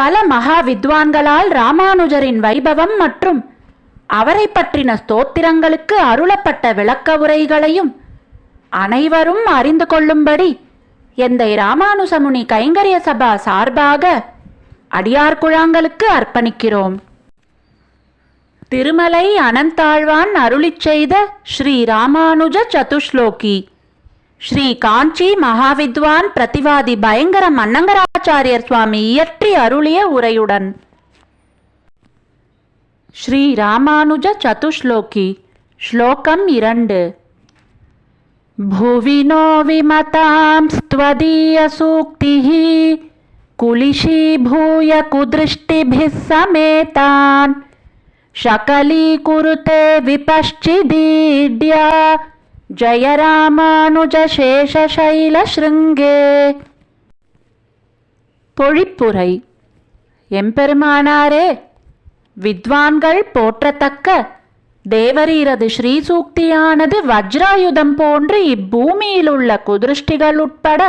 பல மகா வித்வான்களால் ராமானுஜரின் வைபவம் மற்றும் அவரை பற்றின ஸ்தோத்திரங்களுக்கு அருளப்பட்ட விளக்க உரைகளையும் அனைவரும் அறிந்து கொள்ளும்படி எந்தை ராமானுசமுனி கைங்கரிய சபா சார்பாக அடியார்குழாங்களுக்கு அர்ப்பணிக்கிறோம். திருமலை அனந்தாழ்வான் அருளிச் செய்த ஸ்ரீ ராமானுஜ சதுஷ்லோகி. ஸ்ரீ காஞ்சி மகாவித்வான் பிரதிவாதி பயங்கர மன்னங்கராச்சாரியர் சுவாமி இயற்றி அருளிய உரையுடன் ஸ்ரீ ராமானுஜ சதுஸ்லோகி ஸ்லோகம் இரண்டு भुवि नो विमतां स्त्वदीयसूक्तिः कुलिशीभूय कुदृष्टिभिः समेतान् शकलीकुरुते विपश्चिदीड्या जय रामानुजशेषशैलशृङ्गे பொழிப்புரை. எம்பெருமானாரே வித்வான்கள் போற்றத்தக்க தேவரீரது ஸ்ரீசூக்தியானது வஜ்ராயுதம் போன்று இப்பூமியில் உள்ள குதிருஷ்டிகள் உட்பட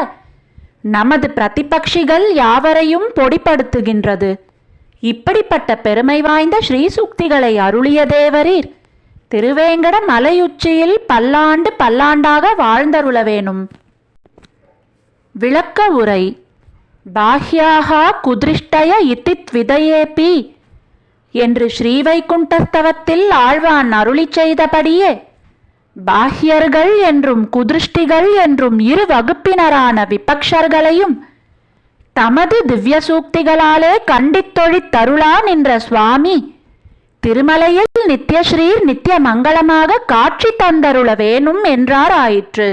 நமது பிரதிபக்ஷிகள் யாவரையும் பொடிப்படுத்துகின்றது. இப்படிப்பட்ட பெருமை வாய்ந்த ஸ்ரீசூக்திகளை அருளிய தேவரீர் திருவேங்கட மலையுச்சியில் பல்லாண்டு பல்லாண்டாக வாழ்ந்தருள வேணும். விளக்க உரை. பாஹ்யாக குதிருஷ்டய இத்தித் விதயேபி என்று ஸ்ரீவைகுண்டஸ்தவத்தில் ஆழ்வான் அருளிச் செய்தபடியே பாஹ்யர்கள் என்றும் குதிருஷ்டிகள் என்றும் இரு வகுப்பினரான விபக்ஷர்களையும் தமது திவ்ய சூக்திகளாலே கண்டித்தொழித் தருளான் என்ற சுவாமி திருமலையில் நித்யஸ்ரீர் நித்திய மங்களமாக காட்சி தந்தருள வேணும் என்றார் ஆயிற்று